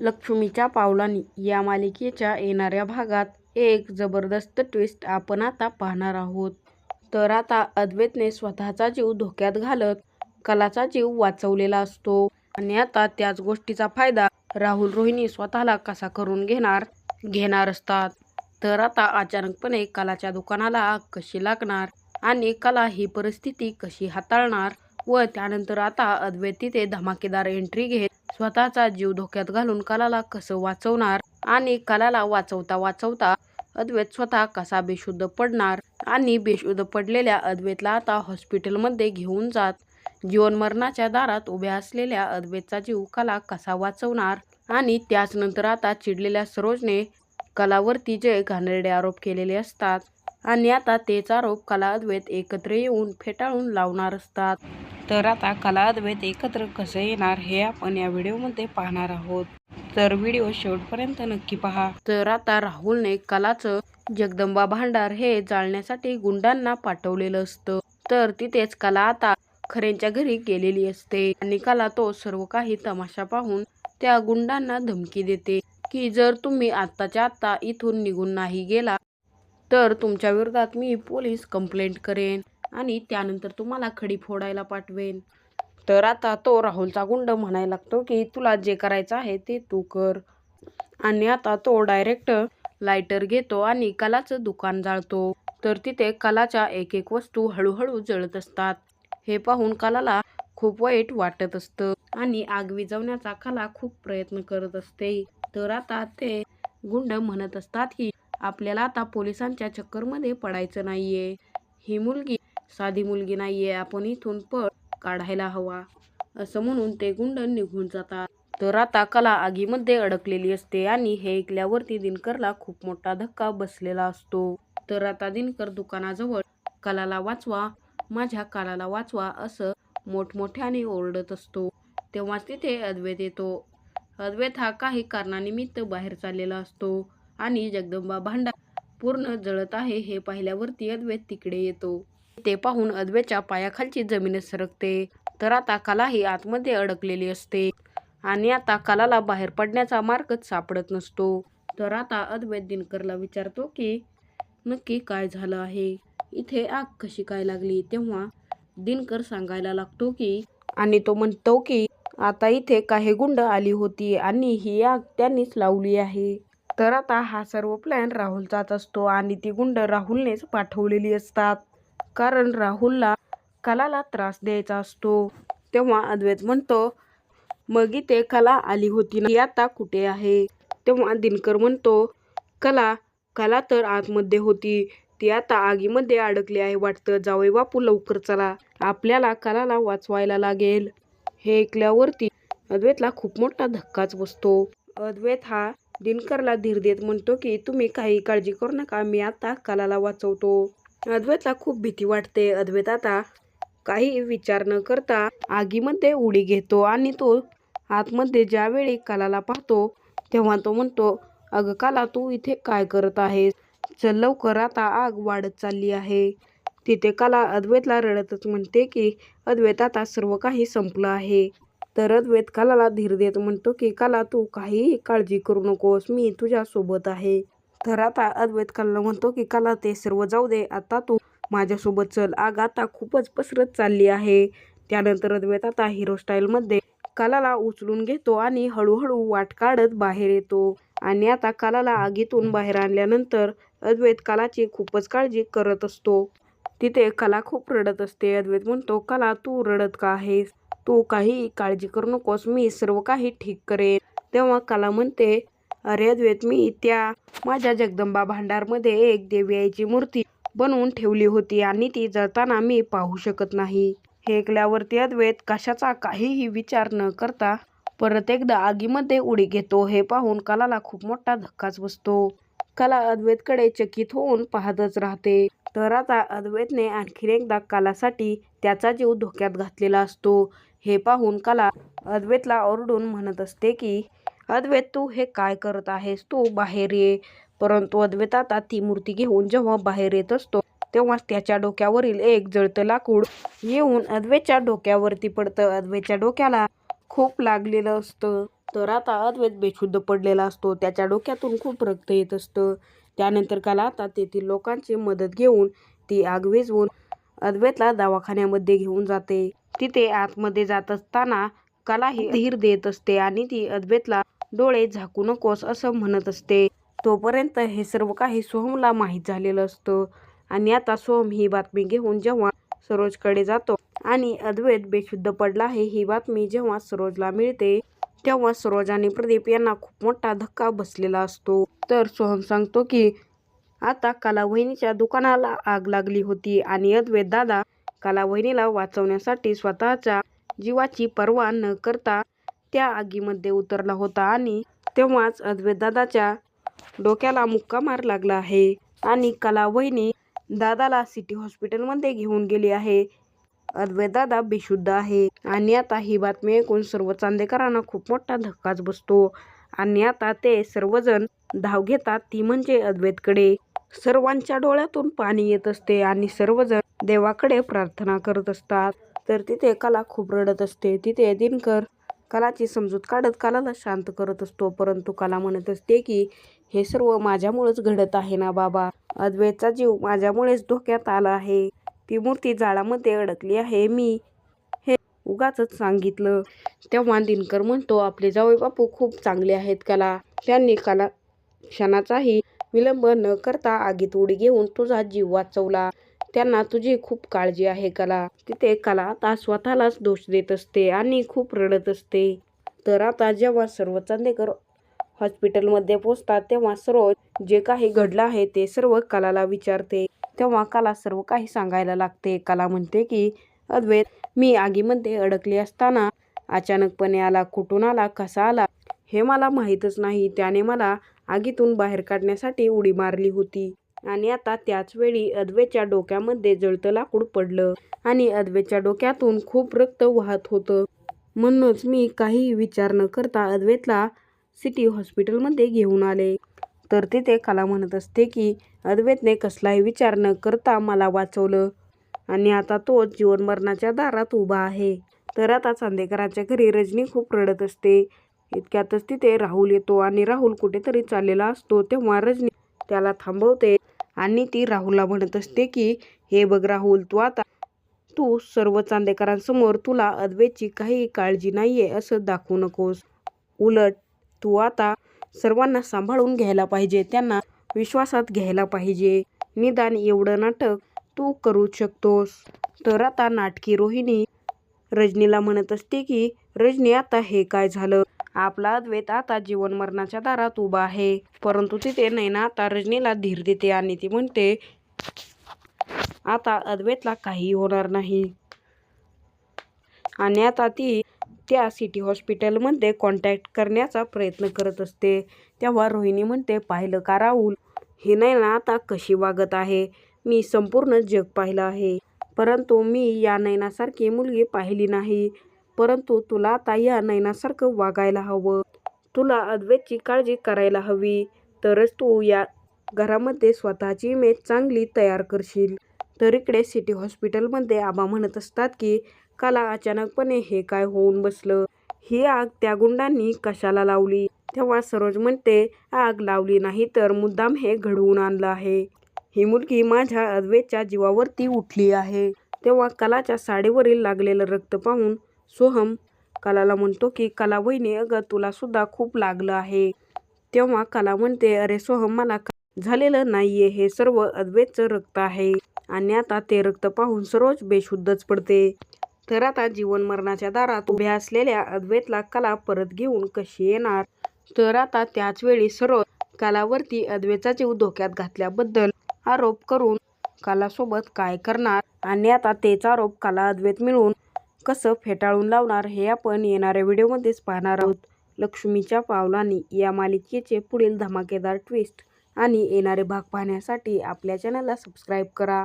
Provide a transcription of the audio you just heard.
लक्ष्मीच्या पावलांनी या मालिकेच्या येणाऱ्या भागात एक जबरदस्त ट्विस्ट आपण आता पाहणार आहोत. तर आता अद्वैतने स्वतःचा जीव धोक्यात घालत कलाचा जीव वाचवलेला असतो. आणि आता त्याच गोष्टीचा फायदा राहुल रोहिणी स्वतःला कसा करून घेणार घेणार असतात. तर आता अचानकपणे कलाच्या दुकानाला आग कशी लागणार आणि कला ही परिस्थिती कशी हाताळणार व त्यानंतर आता अद्वैत तिथे धमाकेदार एंट्री घेत स्वतःचा जीव धोक्यात घालून कलाला कसं वाचवणार आणि कलाला वाचवता वाचवता अद्वैत स्वतः कसा बेशुद्ध पडणार आणि बेशुद्ध पडलेल्या अद्वैतला आता हॉस्पिटलमध्ये घेऊन जात. जीवनमरणाच्या दारात उभ्या असलेल्या अद्वैतचा जीव कला कसा वाचवणार आणि त्याच नंतर आता चिडलेल्या सरोजने कलावरती जे घाणेरडे आरोप केलेले असतात आणि आता तेच आरोप कला अद्वैत एकत्र येऊन फेटाळून लावणार असतात. तर आता कला एकत्र कसं येणार हे आपण या व्हिडिओमध्ये पाहणार आहोत. तर व्हिडिओ शेवटपर्यंत नक्की पहा. तर आता राहुलने कलाचं जगदंबा भांडार हे जाळण्यासाठी गुंडांना पाठवलेलं असतं. तर तिथेच कला आता खरेंच्या घरी गेलेली असते आणि कला तो सर्व काही तमाशा पाहून त्या गुंडांना धमकी देते की जर तुम्ही आत्ताच्या आत्ता इथून निघून नाही गेला तर तुमच्या विरोधात मी पोलीस कंप्लेंट करेन. आणि त्यानंतर तुम्हाला खडी फोडायला पाठवेन. तर आता तो राहुलचा गुंड म्हणायला लागतो की तुला जे करायचं आहे ते तू कर. आणि आता तो डायरेक्ट लायटर घेतो आणि कलाचं दुकान जाळतो. तर तिथे कलाच्या एक एक वस्तू हळूहळू जळत असतात. हे पाहून कलाला खूप वाईट वाटत असतं आणि आग विजवण्याचा कला खूप प्रयत्न करत असते. तर आता ते गुंड म्हणत असतात की आपल्याला आता पोलिसांच्या चक्करमध्ये पडायचं नाहीये. ही मुलगी साधी मुलगी नाहीये आपण इथून पळ काढायला हवा. असं म्हणून ते गुंड निघून जातात. तर आता कला आगीमध्ये अडकलेली असते आणि हे ऐकल्यावरती दिनकरला खूप मोठा धक्का बसलेला असतो. तर आता दिनकर दुकानाजवळ कलाला वाचवा माझ्या कलाला वाचवा असं मोठमोठ्याने ओरडत असतो. तेव्हाच तिथे अद्वैत येतो. अद्वैत हा काही कारणानिमित्त बाहेर चाललेला असतो आणि जगदंबा भांडा पूर्ण जळत आहे हे पाहिल्यावरती अद्वैत तिकडे येतो. ते पाहून अद्वैतच्या पायाखालची जमीनच सरकते. तर आता कला ही आतमध्ये अडकलेली असते आणि आता कलाला बाहेर पडण्याचा मार्गच सापडत नसतो. तर आता अद्वैत दिनकरला विचारतो की नक्की काय झालं आहे? इथे आग कशी काय लागली? तेव्हा दिनकर सांगायला लागतो की आणि तो म्हणतो की आता इथे काही गुंड आली होती आणि ही आग त्यांनीच लावली आहे. तर आता हा सर्व प्लॅन राहुलचाच असतो आणि ती गुंड राहुलनेच पाठवलेली असतात. कारण राहुलला कलाला त्रास द्यायचा असतो. तेव्हा अद्वैत म्हणतो मग इथे कला आली होती ना आता कुठे आहे? तेव्हा दिनकर म्हणतो कला कला तर आतमध्ये होती. ती आता आगीमध्ये अडकली आहे वाटतं. जावई बापू लवकर चला. आपल्याला कलाला वाचवायला लागेल. हे ऐकल्यावरती अद्वैतला खूप मोठा धक्काच बसतो. अद्वैत हा दिनकरला धीर देत म्हणतो की तुम्ही काही काळजी करू नका. मी आता कलाला वाचवतो. अद्वैतला खूप भीती वाटते. अद्वैत आता काही विचार न करता आगीमध्ये उडी घेतो आणि तो आतमध्ये ज्यावेळी कलाला पाहतो तेव्हा तो म्हणतो अगं काला तू इथे काय करत आहेस? चल लवकर आता आग वाढत चालली आहे. तिथे कला अद्वैतला रडतच म्हणते की अद्वैत आता सर्व काही संपलं आहे. तर अद्वैत कलाला धीर देत म्हणतो की कला तू काहीही काळजी करू नकोस. मी तुझ्यासोबत आहे. तर आता अद्वैत कलाला म्हणतो की कला ते सर्व जाऊ दे आता तू माझ्यासोबत चल. आग आता खूपच पसरत चालली आहे. त्यानंतर अद्वैत आता हिरो स्टाईलमध्ये कलाला उचलून घेतो आणि हळूहळू वाट काढत बाहेर येतो. आणि आता कलाला आगीतून बाहेर आणल्यानंतर अद्वैत कलाची खूपच काळजी करत असतो. तिथे कला खूप रडत असते. अद्वैत म्हणतो कला तू रडत का आहेस? तू काही काळजी करू नकोस. मी सर्व काही ठीक करेन. तेव्हा कला म्हणते अरे अद्वैत मी त्या माझ्या जगदंबा भांडारमध्ये एक देवी आईची मूर्ती बनवून ठेवली होती आणि ती जळताना मी पाहू शकत नाही. हे ऐकल्यावरती अद्वैत कशाचा काहीही विचार न करता परत एकदा आगीमध्ये उडी घेतो. हे पाहून कलाला खूप मोठा धक्काच बसतो. कला अद्वैतकडे चकित होऊन पाहतच राहते. तर आता अद्वैतने आणखीन एकदा कलासाठी त्याचा जीव धोक्यात घातलेला असतो. हे पाहून कला अद्वैतला ओरडून म्हणत असते की अद्वैत तू हे काय करत आहेस तू? बाहेर ये. परंतु अद्वैतात आता ती मूर्ती घेऊन जेव्हा बाहेर येत असतो तेव्हाच त्याच्या डोक्यावरील एक जळतं लाकूड येऊन अद्वैतच्या डोक्यावरती पडतं. अद्वैतच्या डोक्याला खूप लागलेलं असतं. तर आता अद्वैत बेशुद्ध पडलेला असतो. त्याच्या डोक्यातून खूप रक्त येत असतं. त्यानंतर कला आता तेथील लोकांची मदत घेऊन ती आग विझवून अद्वैतला दवाखान्यामध्ये घेऊन जाते. तिथे आतमध्ये जात असताना कला ही धीर देत असते आणि ती अद्वैतला डोळे झाकू नकोस असं म्हणत असते. तोपर्यंत हे सर्व काही सोहमला माहीत झालेलं असतं. आणि आता सोहम ही बातमी घेऊन जेव्हा सरोजकडे जातो आणि अद्वैत बेशुद्ध पडला आहे ही बातमी जेव्हा सरोजला मिळते तेव्हा सरोज आणि प्रदीप यांना खूप मोठा धक्का बसलेला असतो. तर सोहम सांगतो की आता कलावहिनीच्या दुकानाला आग लागली होती आणि अद्वैत दादा कलावहिनीला वाचवण्यासाठी स्वतःच्या जीवाची पर्वा न करता त्या आगीमध्ये उतरला होता आणि तेव्हाच अद्वैत दादाच्या डोक्याला मुक्का मार लागला आहे आणि कला वहिनी दादाला सिटी हॉस्पिटलमध्ये घेऊन गेली आहे. अद्वैत दादा बेशुद्ध आहे आणि आता ही बातमी ऐकून सर्व चांदेकरांना खूप मोठा धक्काच बसतो. आणि आता ते सर्वजण धाव घेतात ती म्हणजे अद्वैतकडे. सर्वांच्या डोळ्यातून पाणी येत असते आणि सर्वजण देवाकडे प्रार्थना करत असतात. तर तिथे कला खूप रडत असते. तिथे दिनकर कलाची समजूत काढत कलाला शांत करत असतो. परंतु कला म्हणत असते की हे सर्व माझ्यामुळेच घडत आहे ना बाबा. अद्वैतचा जीव माझ्यामुळेच धोक्यात आला आहे. ती मूर्ती जाळामध्ये अडकली आहे. मी हे उगाच सांगितलं. तेव्हा दिनकर म्हणतो आपले जावई बापू खूप चांगले आहेत कला. त्यांनी कला क्षणाचाही विलंब न करता आगीत उडी घेऊन तुझा जीव वाचवला. त्यांना तुझी खूप काळजी आहे कला. तिथे कला आता स्वतःलाच दोष देत असते आणि खूप रडत असते. तर आता जेव्हा सर्व चांदेकर हॉस्पिटलमध्ये पोचतात तेव्हा सर्व जे काही घडलं आहे ते सर्व कलाला विचारते. तेव्हा कला सर्व काही सांगायला लागते. कला म्हणते की अद्वैत मी आगीमध्ये अडकली असताना अचानकपणे आला. कुठून आला? कसा आला? हे मला माहीतच नाही. त्याने मला आगीतून बाहेर काढण्यासाठी उडी मारली होती. आणि आता त्याच वेळी अद्वैतच्या डोक्यामध्ये जळतं लाकूड पडलं. आणि अद्वेच्या डोक्यातून खूप रक्त वाहत होतं. म्हणूनच मी काही विचार न करता अद्वेतला सिटी हॉस्पिटलमध्ये घेऊन आले. तर तिथे कला म्हणत असते की अद्वैतने कसलाही विचार न करता मला वाचवलं. आणि आता तो जीवन मरणाच्या दारात उभा आहे. तर आता चांदेकरांच्या घरी रजनी खूप रडत असते. इतक्यातच तिथे राहुल येतो आणि राहुल कुठेतरी चाललेला असतो तेव्हा रजनी त्याला थांबवते. आणि ती राहुलला म्हणत असते की हे बघ राहुल तू आता तू सर्व चांदेकरांसमोर तुला अद्वेची काही काळजी नाहीये असं दाखवू नकोस. उलट तू आता सर्वांना सांभाळून घ्यायला पाहिजे त्यांना विश्वासात घ्यायला पाहिजे. निदान एवढं नाटक तू करू शकतोस. तर आता नाटकी रोहिणी रजनीला म्हणत असते की रजनी आता हे काय झालं? आपला अद्वैत आता जीवन मरणाच्या दारात उभा आहे. परंतु तिथे नैना आता रजनीला धीर देते आणि ती म्हणते आता अद्वैतला काही होणार नाही. आणि आता ती त्या सिटी हॉस्पिटलमध्ये कॉन्टॅक्ट करण्याचा प्रयत्न करत असते. तेव्हा रोहिणी म्हणते पाहिलं का राहुल? ही नैना आता कशी वागत आहे? मी संपूर्ण जग पाहिलं आहे. परंतु मी या नैनासारखी मुलगी पाहिली नाही. परंतु तुला आता या नैनासारखं वागायला हवं. तुला अद्वैतची काळजी करायला हवी. तरच तू या घरामध्ये स्वतःची इमेज चांगली तयार करशील. तर इकडे सिटी हॉस्पिटलमध्ये आबा म्हणत असतात की कला अचानकपणे हे काय होऊन बसलं? ही आग त्या गुंडांनी कशाला लावली? तेव्हा सरोज म्हणते आग लावली नाही तर मुद्दाम हे घडवून आणलं आहे. ही मुलगी माझ्या अद्वैतच्या जीवावरती उठली आहे. तेव्हा कलाच्या साडीवरील लागलेलं रक्त पाहून सोहम कलाला म्हणतो की कला वहिनी अगं तुलासुद्धा खूप लागलं आहे. तेव्हा कला म्हणते अरे सोहम मला झालेलं नाहीये हे सर्व अद्वैतचं रक्त आहे आणि आता ते रक्त पाहून सरोज बेशुद्धच पडते. तर आता जीवन मरणाच्या दारात उभ्या असलेल्या अद्वैतला कला परत घेऊन कशी येणार? तर आता त्याच वेळी सरोज कलावरती अद्वैतचा जीव धोक्यात घातल्याबद्दल आरोप करून कलासोबत काय करणार? आणि आता तेच आरोप कला अद्वैत मिळून कसं फेटाळून लावणार हे आपण येणाऱ्या व्हिडिओमध्येच पाहणार आहोत. लक्ष्मीच्या पावलांनी या मालिकेचे पुढील धमाकेदार ट्विस्ट आणि येणारे भाग पाहण्यासाठी आपल्या चॅनलला सबस्क्राईब करा.